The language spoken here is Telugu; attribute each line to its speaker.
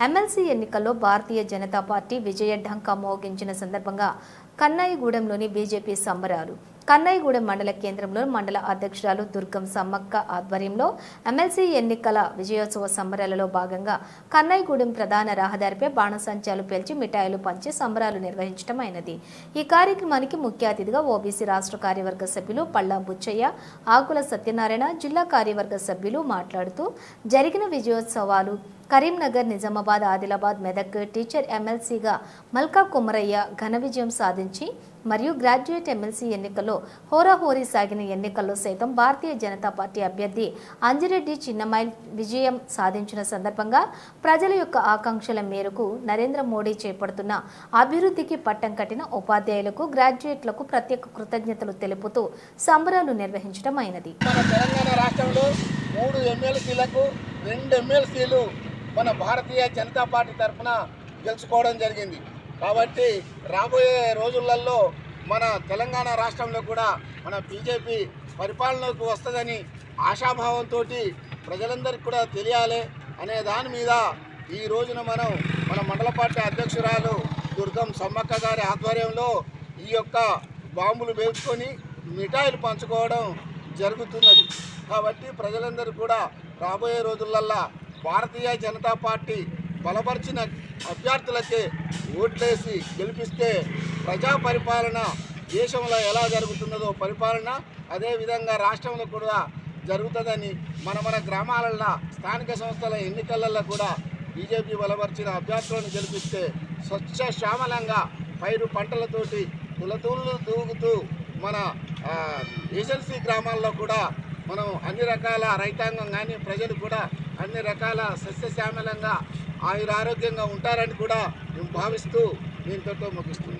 Speaker 1: ఎమ్మెల్సీ ఎన్నికల్లో భారతీయ జనతా పార్టీ విజయ ఢంకా మోగించిన సందర్భంగా కన్నాయిగూడెంలోని బీజేపీ సంబరాలు. కన్నాయిగూడెం మండల కేంద్రంలో మండల అధ్యక్షురాలు దుర్గం సమ్మక్క ఆధ్వర్యంలో ఎమ్మెల్సీ ఎన్నికల విజయోత్సవ సంబరాలలో భాగంగా కన్నాయిగూడెం ప్రధాన రహదారిపై బాణసంచాలు పేల్చి మిఠాయిలు పంచి సంబరాలు నిర్వహించడం అయినది. ఈ కార్యక్రమానికి ముఖ్య అతిథిగా ఓబీసీ రాష్ట్ర కార్యవర్గ సభ్యులు పళ్ళా బుచ్చయ్య ఆకుల సత్యనారాయణ జిల్లా కార్యవర్గ సభ్యులు మాట్లాడుతూ జరిగిన విజయోత్సవాలు కరీంనగర్ నిజామాబాద్ ఆదిలాబాద్ మెదక్ టీచర్ ఎమ్మెల్సీగా మల్కా కుమరయ్య ఘన విజయం సాధించారు. సాధించి మరియు గ్రాడ్యుయేట్ ఎమ్మెల్సీ ఎన్నికల్లో హోరాహోరీ సాగిన ఎన్నికల్లో సైతం భారతీయ జనతా పార్టీ అభ్యర్థి అంజిరెడ్డి చిన్నమైల్ విజయం సాధించిన సందర్భంగా ప్రజల యొక్క ఆకాంక్షల మేరకు నరేంద్ర మోడీ చేపడుతున్న అభివృద్ధికి పట్టం కట్టిన ఉపాధ్యాయులకు గ్రాడ్యుయేట్లకు ప్రత్యేక కృతజ్ఞతలు తెలుపుతూ సంబరాలు నిర్వహించడం అయినది.
Speaker 2: మన తెలంగాణ రాష్ట్రంలో మూడు ఎమ్మెల్సీలకు రెండు ఎమ్మెల్సీలు మన భారతీయ జనతా పార్టీ తరఫున గెలుచుకోవడం జరిగింది. కాబట్టి రాబోయే రోజులలో మన తెలంగాణ రాష్ట్రంలో కూడా మన బీజేపీ పరిపాలనకు వస్తుందని ఆశాభావంతో ప్రజలందరికీ కూడా తెలియాలి అనే దాని మీద ఈ రోజున మనం మన మండల పార్టీ అధ్యక్షురాలు దుర్గం సమ్మక్క గారి ఆధ్వర్యంలో ఈ యొక్క బాంబులు వేసుకొని మిఠాయిలు పంచుకోవడం జరుగుతున్నది. కాబట్టి ప్రజలందరూ కూడా రాబోయే రోజులల్లా భారతీయ జనతా పార్టీ బలపరిచిన అభ్యర్థులకే ఓట్లేసి గెలిపిస్తే ప్రజా పరిపాలన దేశంలో ఎలా జరుగుతున్నదో పరిపాలన అదేవిధంగా రాష్ట్రంలో కూడా జరుగుతుందని మన మన గ్రామాలలో స్థానిక సంస్థల ఎన్నికలలో కూడా బీజేపీ బలపరిచిన అభ్యర్థులను గెలిపిస్తే స్వచ్ఛ శ్యామలంగా పైరు పంటలతోటి తులతూళ్ళు దూగుతూ మన ఏజెన్సీ గ్రామాల్లో కూడా మనం అన్ని రకాల రైతాంగం కానీ ప్రజలు కూడా అన్ని రకాల సస్యశ్యామలంగా ఆయురారోగ్యంగా ఉంటారని కూడా మేము భావిస్తూ దీంతో ముగిస్తున్నాం